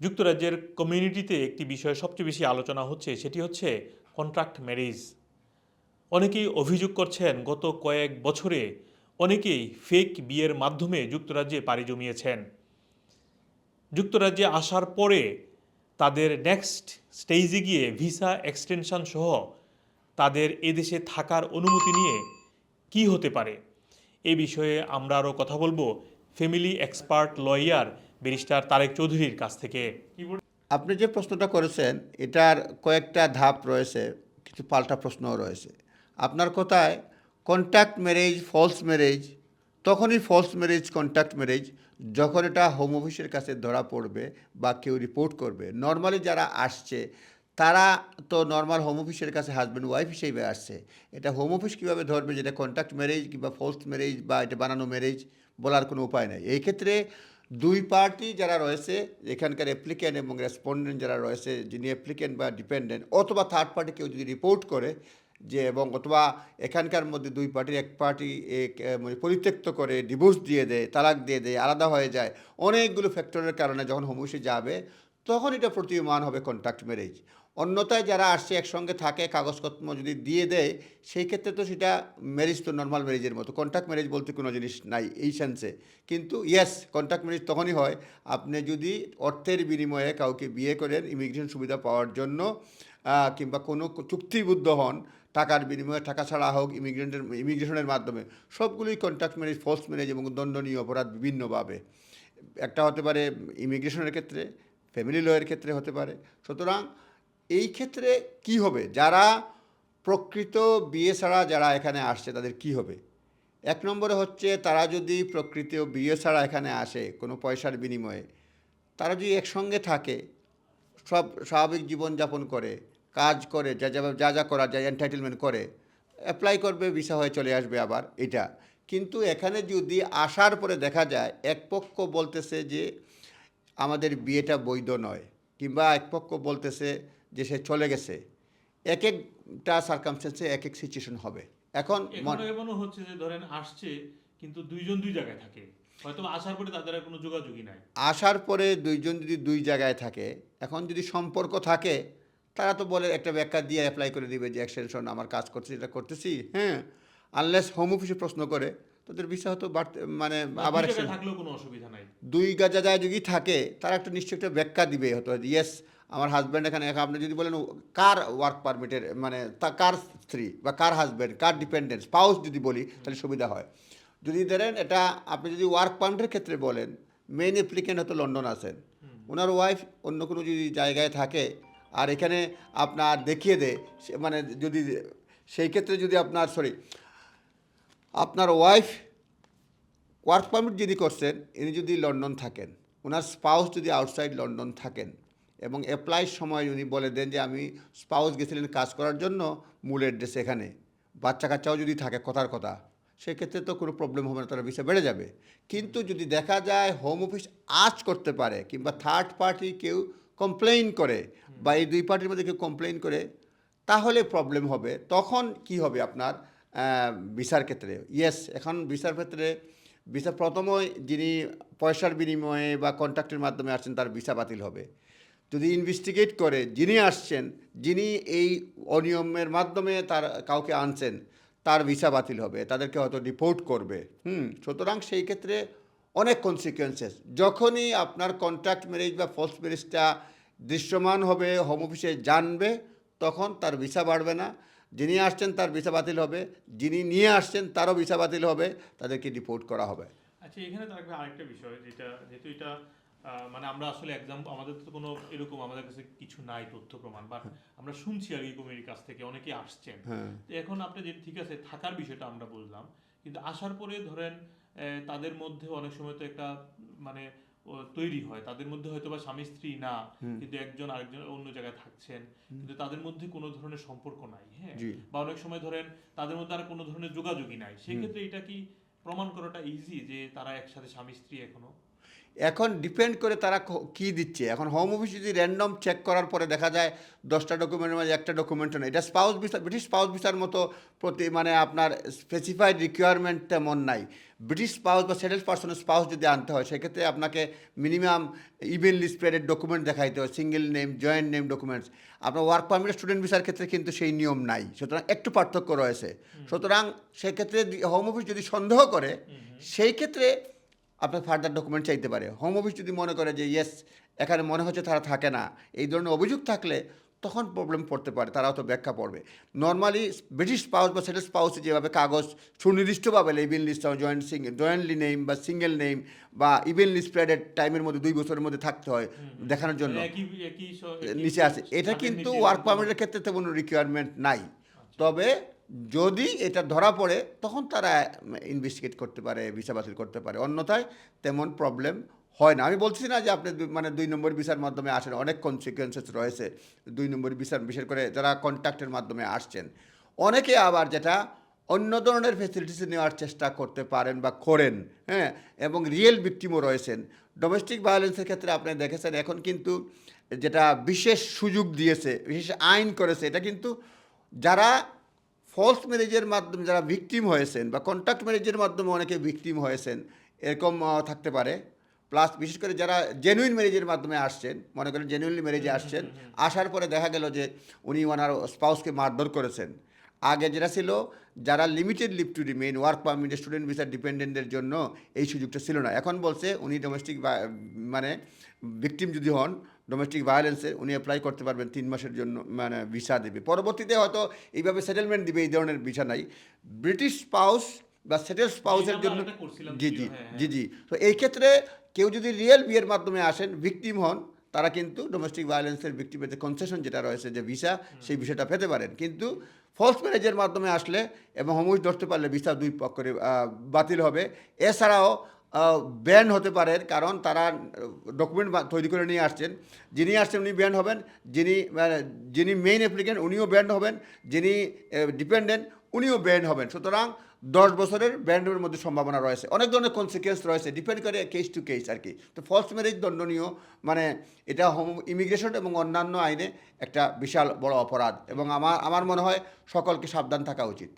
যুক্তরাজ্যের কমিউনিটিতে একটি বিষয় সবচেয়ে বেশি আলোচনা হচ্ছে, সেটি হচ্ছে কন্ট্রাক্ট ম্যারেজ অনেকেই অভিযোগ করছেন, গত কয়েক বছরে অনেকেই ফেক বিয়ের মাধ্যমে যুক্তরাজ্যে পাড়ি জমিয়েছেন। যুক্তরাজ্যে আসার পরে তাদের নেক্সট স্টেজে গিয়ে ভিসা এক্সটেনশন সহ তাদের এদেশে থাকার অনুমতি নিয়ে কি হতে পারে? এ বিষয়ে আমরা আরও কথা বলব। Family expert lawyer barrister Tarek চৌধুরীর কাছ থেকে। আপনি যে প্রশ্নটা করেছেন, এটার কয়েকটা ধাপ রয়েছে, কিছু পাল্টা প্রশ্নও রয়েছে। আপনার কথায় কন্ট্যাক্ট ম্যারেজ ফলস ম্যারেজ তখনই ফলস ম্যারেজ কন্ট্যাক্ট ম্যারেজ যখন এটা হোম অফিসের কাছে ধরা পড়বে বা কেউ রিপোর্ট করবে। নর্মালি যারা আসছে, তারা তো নর্মাল হোম অফিসের কাছে হাজব্যান্ড ওয়াইফ হিসেবে আসছে। এটা হোম অফিস কীভাবে ধরবে যেটা কন্ট্যাক্ট ম্যারেজ কিংবা ফলস ম্যারেজ বা এটা বানানো ম্যারেজ বলার কোনো উপায় নেই। এই ক্ষেত্রে দুই পার্টি যারা রয়েছে, এখানকার অ্যাপ্লিক্যান্ট এবং রেসপন্ডেন্ট যারা রয়েছে, যিনি অ্যাপ্লিক্যান্ট বা ডিপেন্ডেন্ট অথবা থার্ড পার্টি কেউ যদি রিপোর্ট করে যে এবং অথবা এখানকার মধ্যে দুই পার্টির এক পার্টি মানে পরিত্যক্ত করে ডিভোর্স দিয়ে দেয়, তালাক দিয়ে দেয়, আলাদা হয়ে যায়, অনেকগুলো ফ্যাক্টরের কারণে যখন হোম অফিসে যাবে, তখন এটা প্রতীয়মান হবে কন্ট্রাক্ট ম্যারেজ অন্যথায় যারা আসছে একসঙ্গে থাকে, কাগজপত্র যদি দিয়ে দেয়, সেই ক্ষেত্রে তো সেটা ম্যারেজ তো নর্মাল ম্যারেজের মতো। কন্ট্রাক্ট ম্যারেজ বলতে কোনো জিনিস নাই এই সেন্সে কিন্তু ইয়েস কন্ট্রাক্ট ম্যারেজ তখনই হয়, আপনি যদি অর্থের বিনিময়ে কাউকে বিয়ে করেন ইমিগ্রেশন সুবিধা পাওয়ার জন্য কিংবা কোনো চুক্তিবদ্ধ হন, টাকার বিনিময়ে, টাকা ছাড়া হোক ইমিগ্রেন্টের ইমিগ্রেশনের মাধ্যমে, সবগুলোই কন্ট্রাক্ট ম্যারেজ ফলস ম্যারেজ এবং দণ্ডনীয় অপরাধ বিভিন্নভাবে। একটা হতে পারে ইমিগ্রেশনের ক্ষেত্রে ফ্যামিলি লয়ের ক্ষেত্রে হতে পারে। সুতরাং এই ক্ষেত্রে কি হবে? যারা প্রকৃত বিয়ে ছাড়া যারা এখানে আসছে, তাদের কি হবে? এক নম্বরে হচ্ছে, তারা যদি প্রকৃত বিয়ে ছাড়া এখানে আসে, কোনো পয়সার বিনিময়ে, তারা যদি একসঙ্গে থাকে, সব স্বাভাবিক জীবনযাপন করে, কাজ করে, যা যা যা যা করা যায় এন্টাইটেলমেন্ট করে অ্যাপ্লাই করবে ভিসা হয়ে চলে আসবে আবার, এটা। কিন্তু এখানে যদি আসার পরে দেখা যায়, এক পক্ষ বলতেছে যে, আমাদের বিয়েটা বৈধ নয়, কিংবা এক পক্ষ বলতেছে যে সে চলে গেছে এক একটা সার্কামস্টেন্সে এক এক সিচুয়েশন হবে এখন এমনও হচ্ছে যে ধরেন আসছে কিন্তু দুইজন দুই জায়গায় থাকে। হয়তো আসার পরে তাদের আর কোনো যোগাযোগই নাই। আসার পরে দুইজন যদি দুই জায়গায় থাকে এখন যদি সম্পর্ক থাকে তারা তো বলে একটা ব্যাখ্যা দিয়ে অ্যাপ্লাই করে দিবে যে এক্সটেনশন আমার কাজ করতেছি এটা করতেছি। হ্যাঁ আনলেস হোম অফিসে প্রশ্ন করে তাদের ভিসা হয়তো বাড়তে মানে আবার থাকলেও কোনো অসুবিধা নাই। দুই গাজা যায় যদি থাকে তারা একটা নিশ্চয় একটা ব্যাখ্যা দিবে হয়তো ইয়েস আমার হাজব্যান্ড এখানে আপনি যদি বলেন কার ওয়ার্ক পারমিটের মানে তা কার স্ত্রী বা কার হাজব্যান্ড কার ডিপেন্ডেন্স পাউস যদি বলি তাহলে সুবিধা হয়। যদি ধরেন এটা আপনি যদি ওয়ার্ক পারমিটের ক্ষেত্রে বলেন মেইন অ্যাপ্লিকেন্ট হয়তো লন্ডন আছেন। ওনার ওয়াইফ অন্য কোনো যদি জায়গায় থাকে আর এখানে আপনার দেখিয়ে দেয় মানে যদি সেই ক্ষেত্রে যদি আপনার সরি আপনার ওয়াইফ ওয়ার্ক পারমিট যিনি করছেন, ইনি যদি লন্ডন থাকেন ওনার স্পাউস যদি আউটসাইড লন্ডন থাকেন এবং অ্যাপ্লাইয়ের সময় উনি বলে দেন যে আমি স্পাউস গেছিলেন কাজ করার জন্য, মূল অ্যাড্রেস এখানে। বাচ্চা কাচ্চাও যদি থাকে, কথার কথা, সেক্ষেত্রে তো কোনো প্রবলেম হবে না, তারা ভিসা বেড়ে যাবে। কিন্তু যদি দেখা যায় হোম অফিস আজ করতে পারে কিংবা থার্ড পার্টি কেউ কমপ্লেইন করে বা এই দুই পার্টির মধ্যে কেউ কমপ্লেইন করে, তাহলে প্রবলেম হবে। তখন কি হবে আপনার? ভিসার ক্ষেত্রে। ইয়েস এখন ভিসার ক্ষেত্রে ভিসা প্রথমই যিনি পয়সার বিনিময়ে বা কন্ট্রাক্টের মাধ্যমে আসছেন, তার ভিসা বাতিল হবে। যদি ইনভেস্টিগেট করে, যিনি আসছেন, যিনি এই অনিয়মের মাধ্যমে তার কাউকে আনছেন, তার ভিসা বাতিল হবে, তাদেরকে হয়তো ডিপোর্ট করবে। হুম, সুতরাং সেই ক্ষেত্রে অনেক কনসিকুয়েন্সেস যখনই আপনার কন্ট্রাক্ট ম্যারেজ বা ফলস ম্যারেজটা দৃশ্যমান হবে হোম অফিসে জানবে, তখন তার ভিসা বাড়বে না। যিনি আসছেন তার ভিসা বাতিল হবে যিনি নিয়ে আসছেন তারও ভিসা বাতিল হবে তাদেরকে রিপোর্ট করা হবে। আচ্ছা এখানে থাকবে আরেকটা বিষয় যেটা যেহেতু এটা মানে আমরা আসলে এক্সাম আমাদের তো কোনো এরকম আমাদের কাছে কিছু নাই তথ্য প্রমাণ বাট আমরা শুনছি আর কমিটির কাছ থেকে অনেকে আসছেন। হ্যাঁ। তো এখন আপনি যে ঠিক আছে থাকার বিষয়টা আমরা বুঝলাম কিন্তু আসার পরে ধরেন আহ, তাদের মধ্যে অনেক সময় তো একটা মানে তৈরি হয়। তাদের মধ্যে হয়তো বা স্বামী স্ত্রী না কিন্তু একজন আরেকজন অন্য জায়গায় থাকছেন। কিন্তু তাদের মধ্যে কোনো ধরনের সম্পর্ক নাই হ্যাঁ? বা অনেক সময় ধরেন তাদের মধ্যে আর কোনো ধরনের যোগাযোগই নাই। সেক্ষেত্রে এটা কি প্রমাণ করাটা ইজি যে তারা একসাথে স্বামী স্ত্রী এখনও? এখন ডিপেন্ড করে তারা ক- দিচ্ছে। এখন হোম অফিস যদি র্যান্ডম চেক করার পরে দেখা যায় দশটা ডকুমেন্টের মাঝে একটা ডকুমেন্ট না এটা স্পাউস ভিসা ব্রিটিশ স্পাউস ভিসার মতো প্রতি মানে আপনার স্পেসিফাইড রিকোয়ারমেন্ট তেমন নাই। ব্রিটিশ স্পাউস বা সেটেল পার্সনের স্পাউস যদি আনতে হয় সেক্ষেত্রে আপনাকে মিনিমাম ইভেনলি স্প্রেডেড ডকুমেন্ট দেখাইতে হয় single name joint name documents আপনার ওয়ার্ক পারমিট স্টুডেন্ট ভিসার ক্ষেত্রে কিন্তু সেই নিয়ম নাই। সুতরাং একটু পার্থক্য রয়েছে। সুতরাং সেক্ষেত্রে হোম অফিস যদি সন্দেহ করে সেই ক্ষেত্রে আপনার ফার্দার ডকুমেন্ট চাইতে পারে। হোম অফিস যদি মনে করে যে ইয়েস এখানে মনে হচ্ছে তারা থাকে না। এই ধরনের অভিযোগ থাকলে তখন প্রবলেম পড়তে পারে তারাও তো ব্যাখ্যা পড়বে। নর্মালি ব্রিটিশ স্পাউস বা সেটেল স্পাউসে যেভাবে কাগজ সুনির্দিষ্টভাবে evenly joint single jointly name বা সিঙ্গেল নেম বা ইভেনলি স্প্রেডেড টাইমের মধ্যে দুই বছরের মধ্যে থাকতে হয় দেখানোর জন্য। স- নিচে আছে। এটা কিন্তু ওয়ার্ক পারমিটের ক্ষেত্রে তেমন রিকোয়ারমেন্ট নাই। তবে যদি এটা ধরা পড়ে, তখন তারা ইনভেস্টিগেট করতে পারে ভিসা বাতিল করতে পারে। অন্যথায় তেমন প্রবলেম হয় না। আমি বলছি না যে আপনি মানে দুই নম্বর ভিসার মাধ্যমে আসেন, অনেক কনসিকুয়েন্সেস রয়েছে। দুই নম্বর ভিসার বিশেষ করে যারা কন্ট্যাক্টের মাধ্যমে আসছেন। অনেকে আবার যেটা, অন্য ধরনের ফেসিলিটিস নেওয়ার চেষ্টা করতে পারেন বা করেন হ্যাঁ? এবং রিয়েল ভিক্টিমও রয়েছেন। ডোমেস্টিক ভায়োলেন্সের ক্ষেত্রে আপনি দেখেছেন, এখন কিন্তু যেটা বিশেষ সুযোগ দিয়েছে, বিশেষ আইন করেছে, এটা কিন্তু যারা ফলস ম্যারেজের মাধ্যমে যারা ভিকটিম হয়েছেন বা কন্ট্যাক্ট ম্যারেজের মাধ্যমে অনেকে ভিকটিম হয়েছেন এরকম থাকতে পারে। প্লাস বিশেষ করে যারা জেনুইন ম্যারেজের মাধ্যমে আসছেন মনে করেন জেনুইনলি ম্যারেজে আসছেন আসার পরে দেখা গেল যে উনি ওনার স্পাউসকে মারধর করেছেন। আগে যেটা ছিল যারা limited leave to remain work permit student visa ডিপেন্ডেন্টদের জন্য এই সুযোগটা ছিল না। এখন বলছে উনি ডোমেস্টিক মানে ভিকটিম যদি হন ডোমেস্টিক ভায়োলেন্সে উনি অ্যাপ্লাই করতে পারবেন তিন মাসের জন্য মানে ভিসা দেবে। পরবর্তীতে হয়তো এইভাবে সেটেলমেন্ট দিবে এই ধরনের ভিসা নাই। ব্রিটিশ স্পাউস বা সেটেল স্পাউসের জন্য জি জি হ্যাঁ, জি জি। তো এই ক্ষেত্রে কেউ যদি রিয়েল বিয়ের মাধ্যমে আসেন ভিকটিম হন তারা কিন্তু ডোমেস্টিক ভায়োলেন্সের ভিক্টিমের যে কনসেশন যেটা রয়েছে যে ভিসা সেই বিষয়টা পেতে পারেন। কিন্তু ফলস ম্যারেজের মাধ্যমে আসলে এবং হোমউইস ধরতে পারলে ভিসা দুই পক্ষের বাতিল হবে। এছাড়াও ব্যান হতে পারে কারণ তারা ডকুমেন্ট তৈরি করে নিয়ে আসছেন। যিনি আসছেন উনি ব্যান্ড হবেন। যিনি যিনি মেইন অ্যাপ্লিকেন্ট উনিও ব্যান্ড হবেন। যিনি ডিপেন্ডেন্ট উনিও ব্যান্ড হবেন। সুতরাং দশ বছরের ব্যান্ডের মধ্যে সম্ভাবনা রয়েছে। অনেক ধরনের কনসিকুয়েন্স রয়েছে ডিপেন্ড করে কেস টু কেস আর কি। তো ফলস ম্যারেজ দণ্ডনীয় মানে এটা হোম ইমিগ্রেশন এবং অন্যান্য আইনে একটা বিশাল বড় অপরাধ এবং আমার আমার মনে হয় সকলকে সাবধান থাকা উচিত।